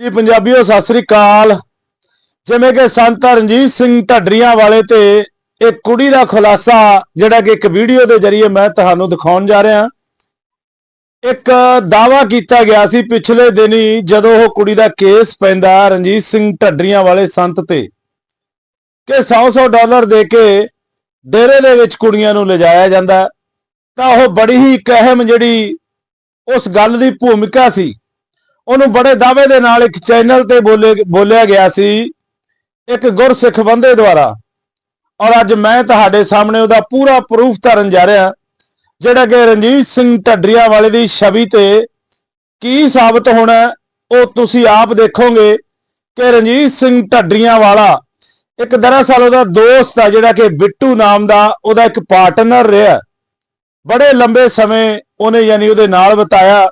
ਜੀ, ਪੰਜਾਬੀਓ, ਸਤਿ ਸ੍ਰੀ ਅਕਾਲ। ਜਿਵੇਂ ਕਿ ਸੰਤ ਰਣਜੀਤ ਸਿੰਘ ਢੱਡਰੀਆਂ ਵਾਲੇ ਤੇ ਇੱਕ ਕੁੜੀ ਦਾ ਖੁਲਾਸਾ, ਜਿਹੜਾ ਕਿ ਇੱਕ ਵੀਡੀਓ ਦੇ ਜ਼ਰੀਏ ਮੈਂ ਤੁਹਾਨੂੰ ਦਿਖਾਉਣ ਜਾ ਰਿਹਾ। ਇੱਕ ਦਾਵਾ ਕੀਤਾ ਗਿਆ ਸੀ ਪਿਛਲੇ ਦਿਨੀ, ਜਦੋਂ ਉਹ ਕੁੜੀ ਦਾ ਕੇਸ ਪੈਂਦਾ ਰਣਜੀਤ ਸਿੰਘ ਢੱਡਰੀਆਂ ਵਾਲੇ ਸੰਤ ਤੇ, ਕਿ 100-100 ਡਾਲਰ ਦੇ ਕੇ ਡੇਰੇ ਦੇ ਵਿੱਚ ਕੁੜੀਆਂ ਨੂੰ ਲਿਜਾਇਆ ਜਾਂਦਾ। ਤਾਂ ਉਹ ਬੜੀ ਹੀ ਇੱਕ ਅਹਿਮ ਜਿਹੜੀ ਉਸ ਗੱਲ ਦੀ ਭੂਮਿਕਾ ਸੀ। ਉਹਨੂੰ ਬੜੇ ਦਾਅਵੇ ਦੇ ਨਾਲ ਇੱਕ ਚੈਨਲ ਤੇ ਬੋਲੇ, ਬੋਲਿਆ ਗਿਆ ਸੀ, ਇੱਕ ਗੁਰਸਿੱਖ ਬੰਦੇ ਦੁਆਰਾ। ਔਰ ਅੱਜ ਮੈਂ ਤੁਹਾਡੇ ਸਾਹਮਣੇ ਉਹਦਾ ਪੂਰਾ ਪ੍ਰੂਫ ਧਰਨ ਜਾ ਰਿਹਾ, ਜਿਹੜਾ ਕਿ ਰਣਜੀਤ ਸਿੰਘ ਢੱਡਰੀਆਂ ਵਾਲੇ ਦੀ ਛਵੀ ਤੇ ਕੀ ਸਾਬਤ ਹੋਣਾ, ਉਹ ਤੁਸੀਂ ਆਪ ਦੇਖੋਗੇ ਕਿ ਰਣਜੀਤ ਸਿੰਘ ਢੱਡਰੀਆਂ ਵਾਲਾ ਇੱਕ ਦਰਅਸਲ ਉਹਦਾ ਦੋਸਤ ਆ, ਜਿਹੜਾ ਕਿ ਬਿੱਟੂ ਨਾਮ ਦਾ ਉਹਦਾ ਇੱਕ ਪਾਰਟਨਰ ਰਿਹਾ। ਬੜੇ ਲੰਬੇ ਸਮੇਂ ਉਹਨੇ ਯਾਨੀ ਉਹਦੇ ਨਾਲ ਬਿਤਾਇਆ।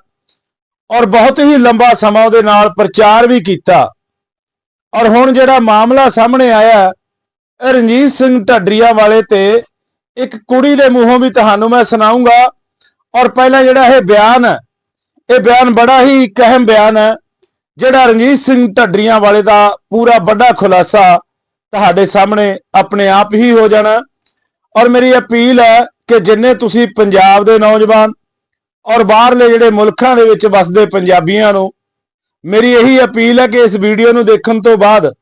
ਔਰ ਬਹੁਤ ਹੀ ਲੰਬਾ ਸਮਾਂ ਉਹਦੇ ਨਾਲ ਪ੍ਰਚਾਰ ਵੀ ਕੀਤਾ। ਔਰ ਹੁਣ ਜਿਹੜਾ ਮਾਮਲਾ ਸਾਹਮਣੇ ਆਇਆ, ਇਹ ਰਣਜੀਤ ਸਿੰਘ ਢੱਡਰੀਆਂ ਵਾਲੇ ਤੇ ਇੱਕ ਕੁੜੀ ਦੇ ਮੂੰਹੋਂ ਵੀ ਤੁਹਾਨੂੰ ਮੈਂ ਸੁਣਾਉਂਗਾ ਔਰ ਪਹਿਲਾਂ ਜਿਹੜਾ ਇਹ ਬਿਆਨ ਹੈ, ਇਹ ਬਿਆਨ ਬੜਾ ਹੀ ਇੱਕ ਅਹਿਮ ਬਿਆਨ ਹੈ, ਜਿਹੜਾ ਰਣਜੀਤ ਸਿੰਘ ਢੱਡਰੀਆਂ ਵਾਲੇ ਦਾ ਪੂਰਾ ਵੱਡਾ ਖੁਲਾਸਾ ਤੁਹਾਡੇ ਸਾਹਮਣੇ ਆਪਣੇ ਆਪ ਹੀ ਹੋ ਜਾਣਾ। ਔਰ ਮੇਰੀ ਅਪੀਲ ਹੈ ਕਿ ਜਿੰਨੇ ਤੁਸੀਂ ਪੰਜਾਬ ਦੇ ਨੌਜਵਾਨ ਔਰ ਬਾਹਰਲੇ ਜਿਹੜੇ ਮੁਲਕਾਂ ਦੇ ਵਿੱਚ ਵੱਸਦੇ ਪੰਜਾਬੀਆਂ ਨੂੰ, ਮੇਰੀ ਇਹੀ ਅਪੀਲ ਹੈ ਕਿ ਇਸ ਵੀਡੀਓ ਨੂੰ ਦੇਖਣ ਤੋਂ ਬਾਅਦ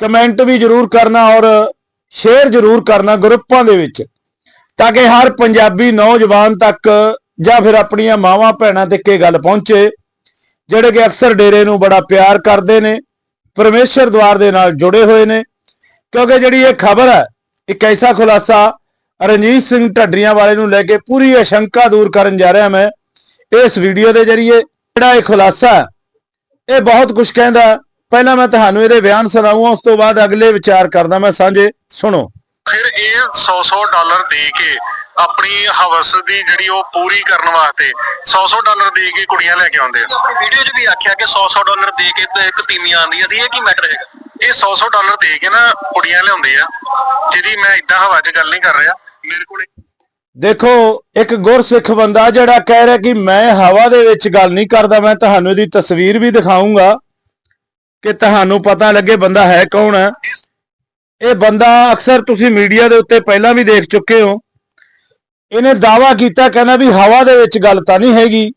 ਕਮੈਂਟ ਵੀ ਜਰੂਰ ਕਰਨਾ ਔਰ ਸ਼ੇਅਰ ਜਰੂਰ ਕਰਨਾ ਗਰੁੱਪਾਂ ਦੇ ਵਿੱਚ, ਤਾਂ ਕਿ ਹਰ ਪੰਜਾਬੀ ਨੌਜਵਾਨ ਤੱਕ ਜਾਂ ਫਿਰ ਆਪਣੀਆਂ ਮਾਵਾਂ ਭੈਣਾਂ ਤੱਕ ਇਹ ਗੱਲ ਪਹੁੰਚੇ, ਜਿਹੜੇ ਕਿ ਅਕਸਰ ਡੇਰੇ ਨੂੰ ਬੜਾ ਪਿਆਰ ਕਰਦੇ ਨੇ, ਪਰਮੇਸ਼ਰ ਦਵਾਰ ਦੇ ਨਾਲ ਜੁੜੇ ਹੋਏ ਨੇ, ਕਿਉਂਕਿ ਜਿਹੜੀ ਇਹ ਖਬਰ ਹੈ, ਇੱਕ ਐਸਾ ਖੁਲਾਸਾ ਰਣਜੀਤ ਸਿੰਘ ਢੱਡਰੀਆਂ ਵਾਲੇ ਨੂੰ ਲੈ ਕੇ ਪੂਰੀ ਅਸ਼ੰਕਾ ਦੂਰ ਕਰਨ ਜਾ ਰਿਹਾ ਮੈਂ ਇਸ ਵੀਡੀਓ ਦੇ ਜ਼ਰੀਏ। ਜਿਹੜਾ ਇਹ ਖੁਲਾਸਾ ਇਹ ਬਹੁਤ ਕੁਝ ਕਹਿੰਦਾ ਪਹਿਲਾਂ ਮੈਂ ਤੁਹਾਨੂੰ ਇਹਦੇ ਬਿਆਨ ਸੁਣਾਉਂਗਾ ਉਸ ਤੋਂ ਬਾਅਦ ਅਗਲੇ ਵਿਚਾਰ ਕਰਦਾ ਮੈਂ। ਸਾਂਝੇ, ਸੁਣੋ। ਫਿਰ ਇਹ 100-100 ਡਾਲਰ ਦੇ ਕੇ ਆਪਣੀ ਹਵਸ ਦੀ ਜਿਹੜੀ ਉਹ ਪੂਰੀ ਕਰਨ ਵਾਸਤੇ 100-100 ਡਾਲਰ ਦੇ ਕੇ ਕੁੜੀਆਂ ਲੈ ਕੇ ਆਉਂਦੇ ਆ। ਵੀਡੀਓ 'ਚ ਵੀ ਆਖਿਆ ਕਿ 100-100 ਡਾਲਰ ਦੇ ਕੇ ਤੇ ਇੱਕ ਤੀਮੀਆਂ ਆਉਂਦੀਆਂ ਸੀ ਇਹ ਕੀ ਮੈਟਰ ਹੈਗਾ? ਇਹ 100-100 ਡਾਲਰ ਦੇ ਕੇ ਨਾ ਕੁੜੀਆਂ ਲਿਆਉਂਦੇ ਆ, ਜਿਹਦੀ ਮੈਂ ਇਦਾਂ ਹਵਾ 'ਚ ਗੱਲ ਨਹੀਂ ਕਰ ਰਿਹਾ। ਮੇਰੇ ਕੋਲ ਦੇਖੋ, ਇੱਕ ਗੁਰਸਿੱਖ ਬੰਦਾ ਜਿਹੜਾ ਕਹਿ ਰਿਹਾ ਕਿ ਮੈਂ ਹਵਾ ਦੇ ਵਿੱਚ ਗੱਲ ਨਹੀਂ ਕਰਦਾ, ਮੈਂ ਤੁਹਾਨੂੰ ਇਹਦੀ ਤਸਵੀਰ ਵੀ ਦਿਖਾਉਂਗਾ ਕਿ ਤੁਹਾਨੂੰ ਪਤਾ ਲੱਗੇ ਬੰਦਾ ਹੈ ਕੌਣ ਹੈ। ਇਹ ਬੰਦਾ ਅਕਸਰ ਤੁਸੀਂ ਮੀਡੀਆ ਦੇ ਉੱਤੇ ਪਹਿਲਾਂ ਵੀ ਦੇਖ ਚੁੱਕੇ ਹੋ। ਇਹਨੇ ਦਾਵਾ ਕੀਤਾ, ਕਹਿੰਦਾ ਵੀ ਹਵਾ ਦੇ ਵਿੱਚ ਗੱਲ ਤਾਂ ਨਹੀਂ ਹੈਗੀ।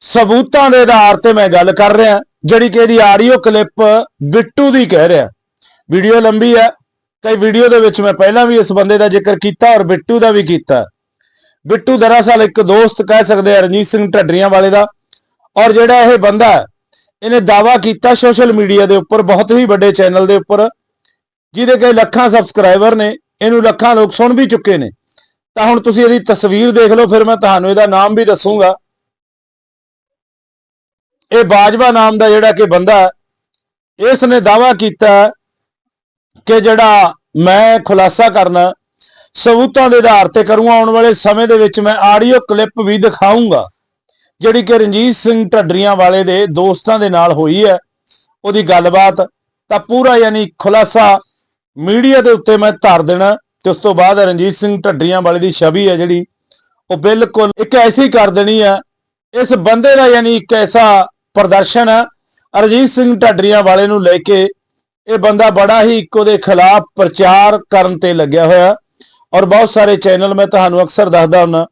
ਸਬੂਤਾਂ ਦੇ ਆਧਾਰ ਤੇ ਮੈਂ ਗੱਲ ਕਰ ਰਿਹਾ, ਜਿਹੜੀ ਕਿ ਇਹਦੀ ਆਡੀਓ ਕਲਿੱਪ ਬਿੱਟੂ ਦੀ ਕਹਿ ਰਿਹਾ। ਵੀਡੀਓ ਲੰਬੀ ਹੈ। ਕਈ ਵੀਡੀਓ ਦੇ ਵਿੱਚ ਮੈਂ ਪਹਿਲਾਂ ਵੀ ਇਸ ਬੰਦੇ ਦਾ ਜ਼ਿਕਰ ਕੀਤਾ ਔਰ ਬਿੱਟੂ ਦਾ ਵੀ ਕੀਤਾ। ਬਿੱਟੂ ਦਰਅਸਲ ਇੱਕ ਦੋਸਤ ਕਹਿ ਸਕਦੇ ਆ ਰਣਜੀਤ ਸਿੰਘ ਢੱਡਰੀਆਂ ਵਾਲੇ ਦਾ। ਔਰ ਜਿਹੜਾ ਇਹ ਬੰਦਾ ਇਹਨੇ ਦਾਵਾ ਕੀਤਾ ਸੋਸ਼ਲ ਮੀਡੀਆ ਦੇ ਉੱਪਰ ਬਹੁਤ ਹੀ ਵੱਡੇ ਚੈਨਲ ਦੇ ਉੱਪਰ। ਜਿਹਦੇ ਕਿ ਲੱਖਾਂ ਸਬਸਕ੍ਰਾਈਬਰ ਨੇ ਇਹਨੂੰ ਲੱਖਾਂ ਲੋਕ ਸੁਣ ਵੀ ਚੁੱਕੇ ਨੇ। ਤਾਂ ਹੁਣ ਤੁਸੀਂ ਇਹਦੀ ਤਸਵੀਰ ਦੇਖ ਲਓ ਫਿਰ ਮੈਂ ਤੁਹਾਨੂੰ ਇਹਦਾ ਨਾਮ ਵੀ ਦੱਸੂਗਾ। ਇਹ ਬਾਜਵਾ ਨਾਮ ਦਾ ਜਿਹੜਾ ਕਿ ਬੰਦਾ ਹੈ, ਇਸ ਨੇ ਦਾਵਾ ਕੀਤਾ ਕਿ ਜਿਹੜਾ ਮੈਂ ਖੁਲਾਸਾ ਕਰਨਾ ਸਬੂਤਾਂ ਦੇ ਆਧਾਰ ਤੇ ਕਰੂੰਗਾ, ਆਉਣ ਵਾਲੇ ਸਮੇਂ ਦੇ ਵਿੱਚ ਮੈਂ ਆਡੀਓ ਕਲਿੱਪ ਵੀ ਦਿਖਾਉਂਗਾ ਜਿਹੜੀ ਕਿ ਰਣਜੀਤ ਸਿੰਘ ਢੱਡਰੀਆਂ ਵਾਲੇ ਦੇ ਦੋਸਤਾਂ ਦੇ ਨਾਲ ਹੋਈ ਹੈ, ਉਹਦੀ ਗੱਲਬਾਤ ਤਾਂ ਪੂਰਾ ਯਾਨੀ ਖੁਲਾਸਾ ਮੀਡੀਆ ਦੇ ਉੱਤੇ ਮੈਂ ਧਰ ਦੇਣਾ ਤੇ ਉਸ ਤੋਂ ਬਾਅਦ ਰਣਜੀਤ ਸਿੰਘ ਢੱਡਰੀਆਂ ਵਾਲੇ ਦੀ ਛਵੀ ਹੈ ਜਿਹੜੀ, ਉਹ ਬਿਲਕੁਲ ਇੱਕ ਐਸੀ ਕਰ ਦੇਣੀ ਹੈ। ਇਸ ਬੰਦੇ ਦਾ ਯਾਨੀ ਇੱਕ ਐਸਾ ਪ੍ਰਦਰਸ਼ਨ ਹੈ, ਰਣਜੀਤ ਸਿੰਘ ਢੱਡਰੀਆਂ ਵਾਲੇ ਨੂੰ ਲੈ ਕੇ ਇਹ ਬੰਦਾ ਬੜਾ ਹੀ ਇੱਕ ਉਹਦੇ ਖਿਲਾਫ ਪ੍ਰਚਾਰ ਕਰਨ ਤੇ ਲੱਗਿਆ ਹੋਇਆ। ਔਰ ਬਹੁਤ ਸਾਰੇ ਚੈਨਲ ਮੈਂ ਤੁਹਾਨੂੰ ਅਕਸਰ ਦੱਸਦਾ ਹੁੰਦਾ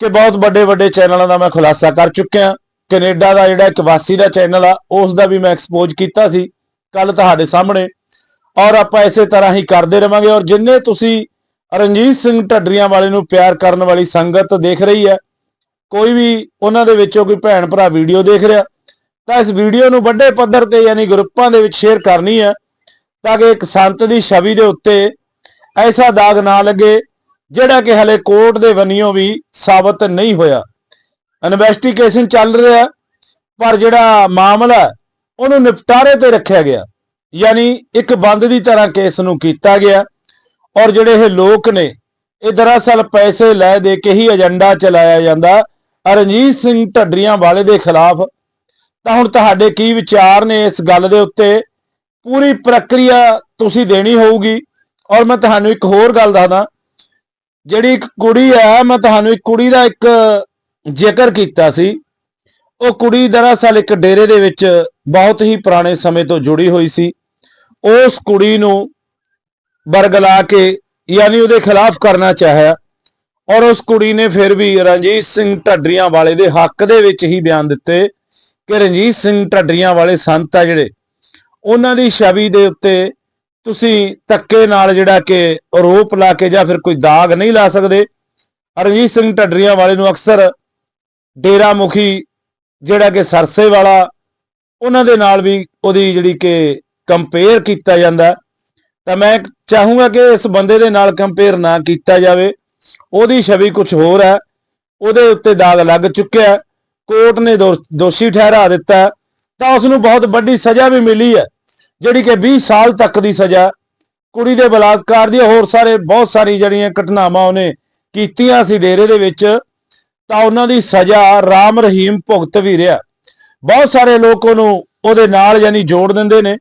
ਕਿ ਬਹੁਤ ਵੱਡੇ ਵੱਡੇ ਚੈਨਲਾਂ ਦਾ ਮੈਂ ਖੁਲਾਸਾ ਕਰ ਚੁੱਕਿਆ। ਕੈਨੇਡਾ ਦਾ ਜਿਹੜਾ ਇੱਕ ਵਾਸੀ ਦਾ ਚੈਨਲ ਆ ਉਸ ਦਾ ਵੀ ਮੈਂ ਐਕਸਪੋਜ਼ ਕੀਤਾ ਸੀ ਕੱਲ ਤੁਹਾਡੇ ਸਾਹਮਣੇ। ਔਰ ਆਪਾਂ ਇਸੇ ਤਰ੍ਹਾਂ ਹੀ ਕਰਦੇ ਰਵਾਂਗੇ। ਔਰ ਜਿੰਨੇ ਤੁਸੀਂ ਰਣਜੀਤ ਸਿੰਘ ਢੱਡਰੀਆਂ ਵਾਲੇ ਨੂੰ ਪਿਆਰ ਕਰਨ ਵਾਲੀ ਸੰਗਤ ਦੇਖ ਰਹੀ ਹੈ, ਕੋਈ ਵੀ ਉਹਨਾਂ ਦੇ ਵਿੱਚੋਂ ਕੋਈ ਭੈਣ ਭਰਾ ਵੀਡੀਓ ਦੇਖ ਰਿਹਾ ਤਾਂ ਇਸ ਵੀਡੀਓ ਨੂੰ ਵੱਡੇ ਪੱਧਰ ਤੇ ਯਾਨੀ ਗਰੁੱਪਾਂ ਦੇ ਵਿੱਚ ਸ਼ੇਅਰ ਕਰਨੀ ਹੈ, ਤਾਂ ਕਿ ਇੱਕ ਸੰਤ ਦੀ ਛਵੀ ਦੇ ਉੱਤੇ ਐਸਾ ਦਾਗ ਨਾ ਲੱਗੇ, ਜਿਹੜਾ ਕਿ ਹਲੇ ਕੋਰਟ ਦੇ ਵੰਨਿਓ ਵੀ ਸਾਬਤ ਨਹੀਂ ਹੋਇਆ। ਇਨਵੈਸਟੀਗੇਸ਼ਨ ਚੱਲ ਰਿਹਾ ਪਰ ਜਿਹੜਾ ਮਾਮਲਾ ਉਹਨੂੰ ਨਿਪਟਾਰੇ ਤੇ ਰੱਖਿਆ ਗਿਆ। ਯਾਨੀ ਇੱਕ ਬੰਦ ਦੀ ਤਰ੍ਹਾਂ ਕੇਸ ਨੂੰ ਕੀਤਾ ਗਿਆ, ਔਰ ਜਿਹੜੇ ਇਹ ਲੋਕ ਨੇ, ਇਹ ਦਰਅਸਲ ਪੈਸੇ ਲੈ ਦੇ ਕੇ ਹੀ ਏਜੰਡਾ ਚਲਾਇਆ ਜਾਂਦਾ। ਰਣਜੀਤ ਸਿੰਘ ਢੱਡਰੀਆਂ ਵਾਲੇ ਦੇ ਖਿਲਾਫ ਤਾਂ ਹੁਣ ਤੁਹਾਡੇ ਕੀ ਵਿਚਾਰ ਨੇ ਇਸ ਗੱਲ ਦੇ ਉੱਤੇ? ਪੂਰੀ ਪ੍ਰਕਿਰਿਆ ਤੁਸੀਂ ਦੇਣੀ ਹੋਊਗੀ। ਔਰ ਮੈਂ ਤੁਹਾਨੂੰ ਇੱਕ ਹੋਰ ਗੱਲ ਦੱਸਦਾ। ਜਿਹੜੀ ਇੱਕ ਕੁੜੀ ਹੈ ਮੈਂ ਤੁਹਾਨੂੰ ਇੱਕ ਕੁੜੀ ਦਾ ਇੱਕ ਜ਼ਿਕਰ ਕੀਤਾ ਸੀ। ਉਹ ਕੁੜੀ ਦਰਅਸਲ ਇੱਕ ਡੇਰੇ ਦੇ ਵਿੱਚ ਬਹੁਤ ਹੀ ਪੁਰਾਣੇ ਸਮੇਂ ਤੋਂ ਜੁੜੀ ਹੋਈ ਸੀ। ਉਸ ਕੁੜੀ ਨੂੰ ਬਰਗਲਾ ਕੇ ਯਾਨੀ ਉਹਦੇ ਖਿਲਾਫ ਕਰਨਾ ਚਾਹਿਆ। ਔਰ ਉਸ ਕੁੜੀ ਨੇ ਫਿਰ ਵੀ ਰਣਜੀਤ ਸਿੰਘ ਢੱਡਰੀਆਂ ਵਾਲੇ ਦੇ ਹੱਕ ਦੇ ਵਿੱਚ ਹੀ ਬਿਆਨ ਦਿੱਤੇ। ਕਿ ਰਣਜੀਤ ਸਿੰਘ ਢੱਡਰੀਆਂ ਵਾਲੇ ਸੰਤ ਆ ਜਿਹੜੇ, ਉਹਨਾਂ ਦੀ ਛਵੀ ਦੇ ਉੱਤੇ ਤੁਸੀਂ ਧੱਕੇ ਨਾਲ ਜਿਹੜਾ ਕਿ ਆਰੋਪ ਲਾ ਕੇ ਜਾਂ ਫਿਰ ਕੋਈ ਦਾਗ ਨਹੀਂ ਲਾ ਸਕਦੇ। ਰਣਜੀਤ ਸਿੰਘ ਢੱਡਰੀਆਂ ਵਾਲੇ ਨੂੰ ਅਕਸਰ ਡੇਰਾ ਮੁਖੀ ਜਿਹੜਾ ਕਿ ਸਰਸੇ ਵਾਲਾ, ਉਹਨਾਂ ਦੇ ਨਾਲ ਵੀ ਉਹਦੀ ਜਿਹੜੀ ਕਿ ਕੰਪੇਅਰ ਕੀਤਾ ਜਾਂਦਾ। ਤਾਂ ਮੈਂ ਚਾਹੂੰਗਾ ਕਿ ਇਸ ਬੰਦੇ ਦੇ ਨਾਲ ਕੰਪੇਅਰ ਨਾ ਕੀਤਾ ਜਾਵੇ। ਉਹਦੀ ਛਵੀ ਕੁਝ ਹੋਰ ਹੈ, ਉਹਦੇ ਉੱਤੇ ਦਾਗ ਲੱਗ ਚੁੱਕਿਆ। ਕੋਰਟ ਨੇ ਦੋ- ਦੋਸ਼ੀ ਠਹਿਰਾ ਦਿੱਤਾ ਤਾਂ ਉਸ ਨੂੰ ਬਹੁਤ ਵੱਡੀ ਸਜ਼ਾ ਵੀ ਮਿਲੀ ਹੈ, ਜਿਹੜੀ ਕਿ 20 ਸਾਲ ਤੱਕ ਦੀ ਸਜ਼ਾ ਕੁੜੀ ਦੇ ਬਲਾਤਕਾਰ ਦੀ ਹੋਰ ਸਾਰੇ ਬਹੁਤ ਸਾਰੀ ਜਿਹੜੀਆਂ ਘਟਨਾਵਾਂ ਉਹਨੇ ਕੀਤੀਆਂ ਸੀ ਡੇਰੇ ਦੇ ਵਿੱਚ, ਤਾਂ ਉਹਨਾਂ ਦੀ ਸਜ਼ਾ ਰਾਮ ਰਹੀਮ ਭੁਗਤ ਵੀ ਰਿਹਾ। ਬਹੁਤ ਸਾਰੇ ਲੋਕ ਉਹਨੂੰ ਉਹਦੇ ਨਾਲ ਯਾਨੀ ਜੋੜ ਦਿੰਦੇ ਨੇ,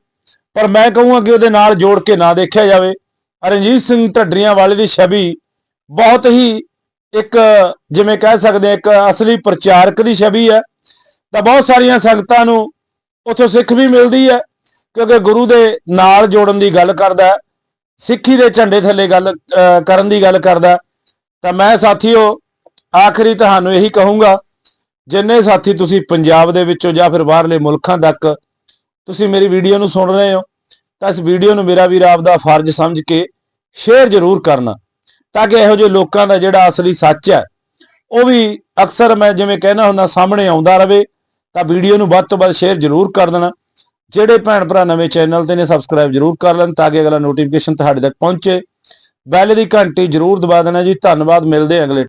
ਪਰ ਮੈਂ ਕਹੂੰਗਾ ਕਿ ਉਹਦੇ ਨਾਲ ਜੋੜ ਕੇ ਨਾ ਦੇਖਿਆ ਜਾਵੇ। ਰਣਜੀਤ ਸਿੰਘ ਢੱਡਰੀਆਂ ਵਾਲੇ ਦੀ ਛਵੀ ਬਹੁਤ ਹੀ ਇੱਕ ਜਿਵੇਂ ਕਹਿ ਸਕਦੇ ਇੱਕ ਅਸਲੀ ਪ੍ਰਚਾਰਕ ਦੀ ਛਵੀ ਹੈ। ਤਾਂ ਬਹੁਤ ਸਾਰੀਆਂ ਸੰਗਤਾਂ ਨੂੰ ਉੱਥੋਂ ਸਿੱਖ ਵੀ ਮਿਲਦੀ ਹੈ ਕਿਉਂਕਿ ਗੁਰੂ ਦੇ ਨਾਲ ਜੋੜਨ ਦੀ ਗੱਲ ਕਰਦਾ ਹੈ, ਸਿੱਖੀ ਦੇ ਝੰਡੇ ਥੱਲੇ ਗੱਲ ਕਰਨ ਦੀ ਗੱਲ ਕਰਦਾ ਤਾਂ ਮੈਂ ਸਾਥੀਓ ਆਖਰੀ ਤੁਹਾਨੂੰ ਇਹੀ ਕਹੂੰਗਾ ਜਿੰਨੇ ਸਾਥੀ ਤੁਸੀਂ ਪੰਜਾਬ ਦੇ ਵਿੱਚੋਂ ਜਾਂ ਫਿਰ ਬਾਹਰਲੇ ਮੁਲਕਾਂ ਤੱਕ ਤੁਸੀਂ ਮੇਰੀ ਵੀਡੀਓ ਨੂੰ ਸੁਣ ਰਹੇ ਹੋ ਤਾਂ ਇਸ ਵੀਡੀਓ ਨੂੰ ਮੇਰਾ ਵੀਰ ਆਪਦਾ ਫਰਜ਼ ਸਮਝ ਕੇ ਸ਼ੇਅਰ ਜ਼ਰੂਰ ਕਰਨਾ। ਤਾਂ ਕਿ ਇਹੋ ਜਿਹੇ ਲੋਕਾਂ ਦਾ ਜਿਹੜਾ ਅਸਲੀ ਸੱਚ ਹੈ, ਉਹ ਵੀ ਅਕਸਰ ਮੈਂ ਜਿਵੇਂ ਕਹਿਣਾ ਹੁੰਦਾ ਸਾਹਮਣੇ ਆਉਂਦਾ ਰਵੇ, ਤਾਂ ਵੀਡੀਓ ਨੂੰ ਵੱਧ ਤੋਂ ਵੱਧ ਸ਼ੇਅਰ ਜ਼ਰੂਰ ਕਰ ਦੇਣਾ। ਜਿਹੜੇ ਭੈਣ ਭਰਾ ਨਵੇਂ ਚੈਨਲ ਤੇ ਨੇ ਸਬਸਕ੍ਰਾਈਬ ਜ਼ਰੂਰ ਕਰ ਲੈਣ ਤਾਂ ਕਿ ਅਗਲਾ ਨੋਟੀਫਿਕੇਸ਼ਨ ਤੁਹਾਡੇ ਤੱਕ ਪਹੁੰਚੇ। ਬੈਲ ਦੀ ਘੰਟੀ ਜ਼ਰੂਰ ਦਬਾ ਦੇਣਾ ਜੀ। ਧੰਨਵਾਦ, ਮਿਲਦੇ ਅਗਲੇ